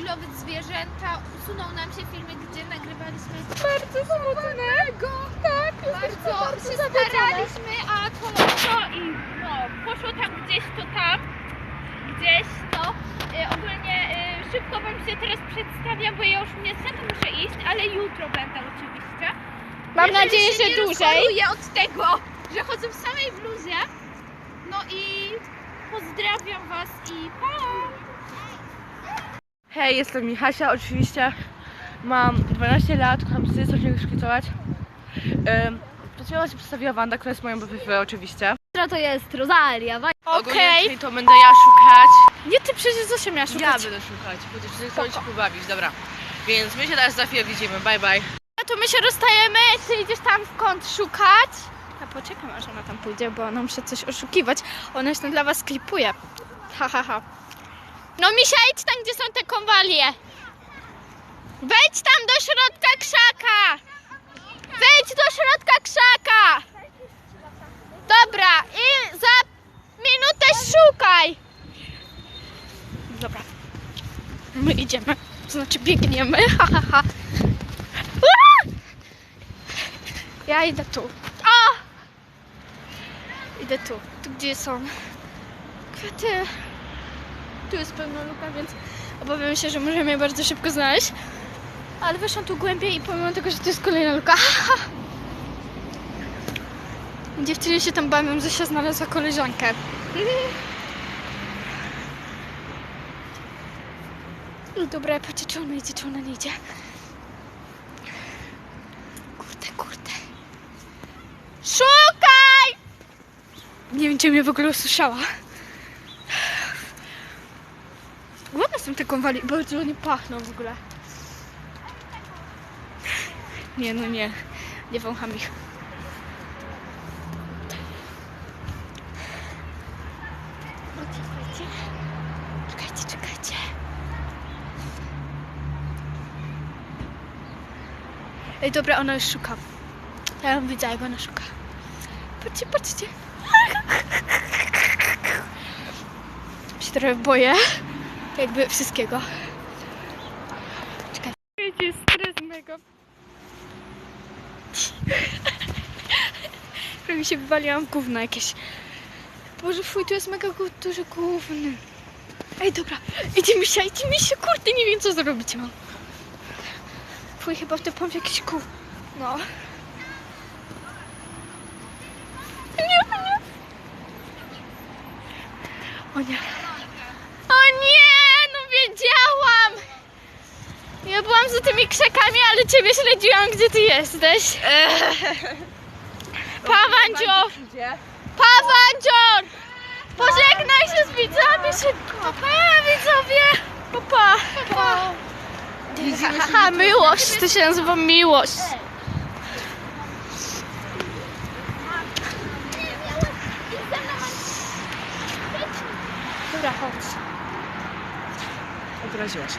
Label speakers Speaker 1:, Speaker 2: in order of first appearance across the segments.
Speaker 1: lowić zwierzęta. Usunął nam się filmik, gdzie nagrywaliśmy
Speaker 2: Bardzo smutnego. Tak,
Speaker 1: bardzo się staraliśmy, a to, to i no, poszło tam gdzieś to tam, gdzieś to. Y, ogólnie y, szybko wam się teraz przedstawiam, bo ja już niestety muszę iść, ale jutro będę oczywiście.
Speaker 2: Mam
Speaker 1: Jeżeli
Speaker 2: nadzieję,
Speaker 1: się
Speaker 2: że
Speaker 1: nie
Speaker 2: dłużej.
Speaker 1: rozparuję od tego, że chodzę w samej bluzie. No i pozdrawiam was i pa!
Speaker 3: Hej, jestem Michasia, oczywiście mam 12 lat, kocham psy, coś nie szkicować. Um, Przed się przedstawiła Wanda, która jest moją BFF oczywiście.
Speaker 2: Która to jest Rosalia.
Speaker 3: Ogólnie,
Speaker 2: Okej.
Speaker 3: czyli to będę ja szukać.
Speaker 2: Nie ty przecież Zosia miała
Speaker 3: Ja
Speaker 2: szukać.
Speaker 3: będę szukać, chociaż chcę chcę się pobawić, dobra. Więc my się teraz za chwilę widzimy, bye bye.
Speaker 2: No to my się rozstajemy, ty idziesz tam w kąt szukać. Ja poczekam aż ona tam pójdzie, bo ona musi coś oszukiwać. Ona już tam dla was klipuje. Ha, ha, ha. No Misia, idź tam, gdzie są te konwalie. Wejdź tam do środka krzaka. Wejdź do środka krzaka. Dobra, i za minutę szukaj. Dobra. My idziemy. Znaczy biegniemy. Ha, ha, ha. Ja idę tu. O! Idę tu. Tu gdzie są kwiaty. Tu jest pełna luka, więc obawiam się, że możemy je bardzo szybko znaleźć. Ale weszłam tu głębiej i pomimo tego, że to jest kolejna luka. Dziewczyny się tam bawią, że się znalazła koleżankę. No dobra, patrzę, czy ona idzie, czy ona nie idzie. Kurde, kurde. Szukaj! Nie wiem, czy mnie w ogóle usłyszała. Ładne są te konwali, bardzo one pachną w ogóle. Nie, no nie. Nie wącham ich. Czekajcie. Czekajcie, czekajcie. Ej, dobra, ona już szuka. Ja ją widzę, jak ona szuka. Patrzcie, patrzcie. się trochę boję. Jakby wszystkiego. Czekaj. Wiecie, stres mega. Prawie się wywaliłam gówno jakieś. Boże, fuj, tu jest mega duży gówny. Ej, dobra, idzie mi się, idzie mi się, kurde, nie wiem co zrobić mam. Fuj, chyba w jakiś kół. No. Nie, nie. O nie. O nie, no wiedziałam. Ja byłam za tymi krzakami, ale ciebie śledziłam, gdzie ty jesteś. Pawandzior! Pawandzior! Pożegnaj się z widzami szybko. Pa, widzowie. Pa, pa. miłość, to się nazywa miłość. Dobra, chodź.
Speaker 3: Obraziła się.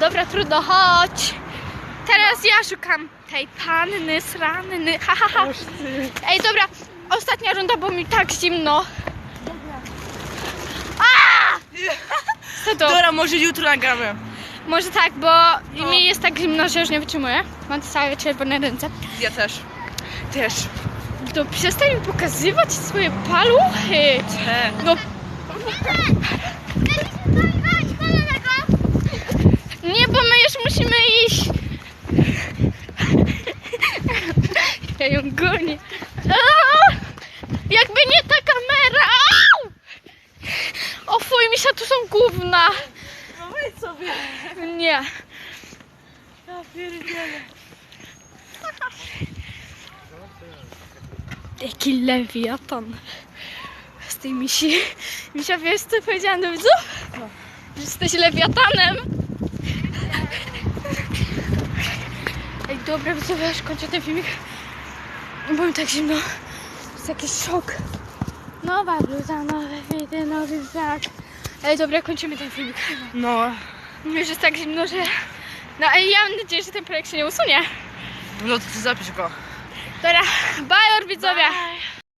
Speaker 2: Dobra, trudno, chodź. Teraz ja szukam tej panny sranny. Ha, ha, ha. Ej, dobra, ostatnia runda, bo mi tak zimno. A! Co to?
Speaker 3: Dobra, może jutro nagramy.
Speaker 2: Może tak, bo mi jest tak zimno, że już nie wytrzymuję. Mam całe czerwone ręce.
Speaker 3: Ja też. Też.
Speaker 2: To przestań mi pokazywać swoje paluchy.
Speaker 3: Te.
Speaker 2: No. Nie, bo my już musimy iść. Ja ją gonię. Jakby nie ta kamera. Au! O fuj, misia, tu są gówna.
Speaker 3: No sobie.
Speaker 2: Nie.
Speaker 3: Ja pierdzielę.
Speaker 2: Jaki lewiatan. Z tej misi. Misia, wiesz co powiedziałam do widzów? Że jesteś lewiatanem. Ej, dobra, widzowie, już kończę ten filmik. Bo mi tak zimno. To jest jakiś szok. Nowa bluza, nowe widy, nowy zak. Ej, dobra, kończymy ten filmik.
Speaker 3: No.
Speaker 2: Mi już jest tak zimno, że... No, ej, ja mam nadzieję, że ten projekt się nie usunie.
Speaker 3: No to ty zapisz go.
Speaker 2: Dobra, bye, widzowie.
Speaker 3: Bye.